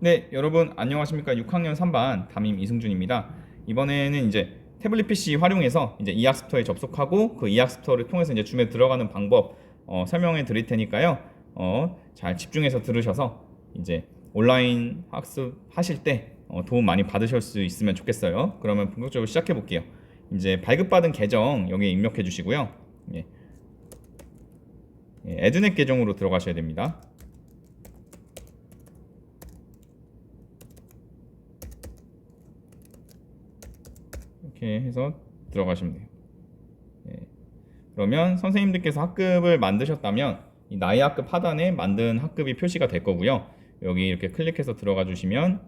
네, 여러분 안녕하십니까? 6학년 3반 담임 이승준입니다. 이번에는 이제 태블릿 PC 활용해서 이제 이학 스토어에 접속하고 그 이학 스토어를 통해서 이제 줌에 들어가는 방법 어, 설명해 드릴 테니까요. 어, 잘 집중해서 들으셔서 이제 온라인 학습 하실 때 어, 도움 많이 받으실 수 있으면 좋겠어요. 그러면 본격적으로 시작해 볼게요. 이제 발급받은 계정 여기에 입력해 주시고요. 예. 예, 에드넷 계정으로 들어가셔야 됩니다. 이렇게 해서 들어가시면 돼요. 예. 그러면 선생님들께서 학급을 만드셨다면 이 나의 학급 하단에 만든 학급이 표시가 될 거고요. 여기 이렇게 클릭해서 들어가 주시면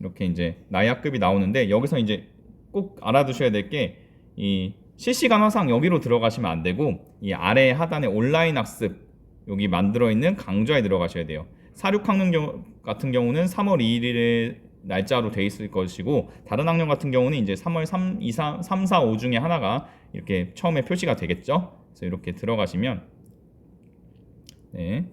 이렇게 이제 나의 학급이 나오는데 여기서 이제 꼭 알아두셔야 될 게 이 실시간 화상 여기로 들어가시면 안 되고 이 아래 하단에 온라인 학습 여기 만들어 있는 강좌에 들어가셔야 돼요. 사륙학년 경우 같은 경우는 3월 2일에 날짜로 돼 있을 것이고 다른 학년 같은 경우는 이제 3월 3, 2, 3, 3 4, 5 중에 하나가 이렇게 처음에 표시가 되겠죠. 그래서 이렇게 들어가시면 네.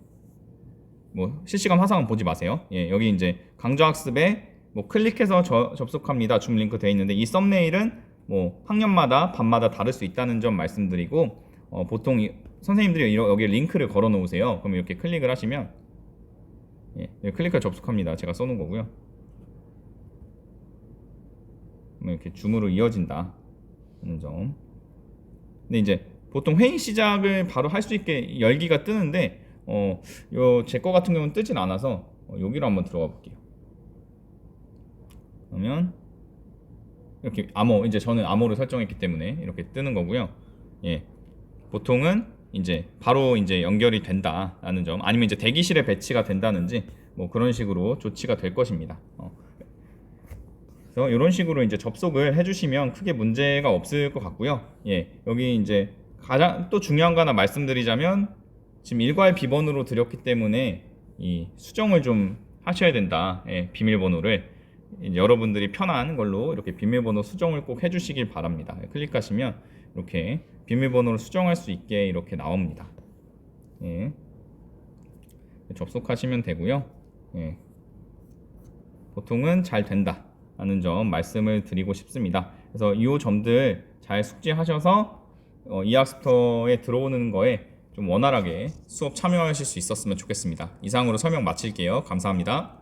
뭐 실시간 화상은 보지 마세요. 예, 여기 이제 강좌 학습에 뭐 클릭해서 저- 접속합니다. 줌 링크 돼 있는데 이 썸네일은 뭐 학년마다 밤마다 다를 수 있다는 점 말씀드리고 어, 보통 이- 선생님들이 이러- 여기 링크를 걸어 놓으세요. 그럼 이렇게 클릭을 하시면 예, 여기 클릭해 접속합니다. 제가 써놓은 거고요. 그러면 이렇게 줌으로 이어진다 하는 점. 근데 이제 보통 회의 시작을 바로 할 수 있게 열기가 뜨는데 어, 요제 거 같은 경우는 뜨진 않아서 어, 여기로 한번 들어가 볼게요. 그러면 이렇게 암호 이제 저는 암호를 설정했기 때문에 이렇게 뜨는 거고요. 예. 보통은 이제 바로 이제 연결이 된다라는 점 아니면 이제 대기실에 배치가 된다는지 뭐 그런 식으로 조치가 될 것입니다. 어. 그래서 이런 식으로 이제 접속을 해주시면 크게 문제가 없을 것 같고요. 예, 여기 이제 가장 또 중요한 거 하나 말씀드리자면 지금 일괄 비번으로 드렸기 때문에 이 수정을 좀 하셔야 된다. 예, 비밀번호를 여러분들이 편한 걸로 이렇게 비밀번호 수정을 꼭 해주시길 바랍니다. 예, 클릭하시면 이렇게 비밀번호를 수정할 수 있게 이렇게 나옵니다. 예, 접속하시면 되고요. 예, 보통은 잘 된다. 라는 점 말씀을 드리고 싶습니다. 그래서 이 점들 잘 숙지하셔서 어, 이학스터에 들어오는 거에 좀 원활하게 수업 참여하실 수 있었으면 좋겠습니다. 이상으로 설명 마칠게요. 감사합니다.